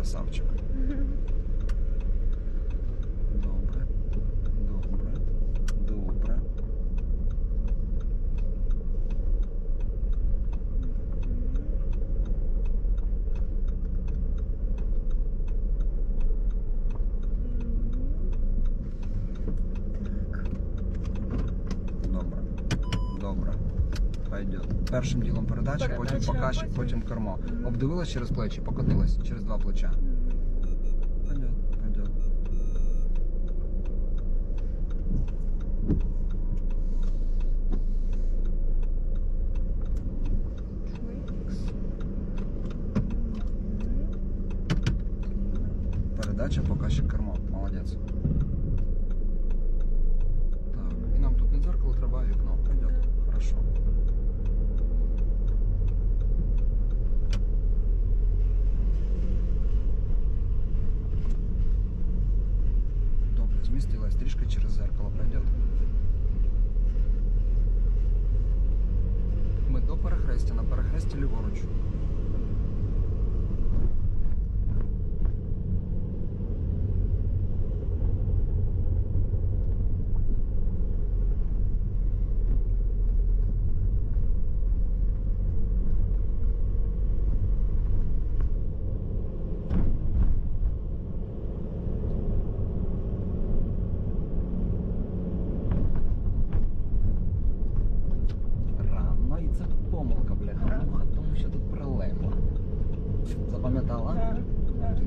Красавчик. Добре. Добре. Добре. Добре. Добре. Пойдет. Першим ділом передача, потім Передача, потім- потім кермо. Обдивилась через плечі, покотилась через два плеча. Пойдет, пойдет. Передача, покажчик кермо. Молодець. Змістилась трішки через зеркало пройдет. Ми до перехрестя, на перехресті. Помилка, бляха, муха, тому що тут прилегла. Запам'ятала? Так, так.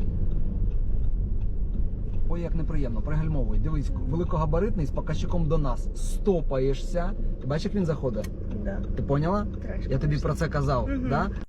Ой, як неприємно, пригальмовуй. Дивись, великогабаритний з показчиком до нас. Стопаєшся. Ти бачиш, як він заходить? Да. Ти поняла? Трошки Я тобі про це казав, Угу. да?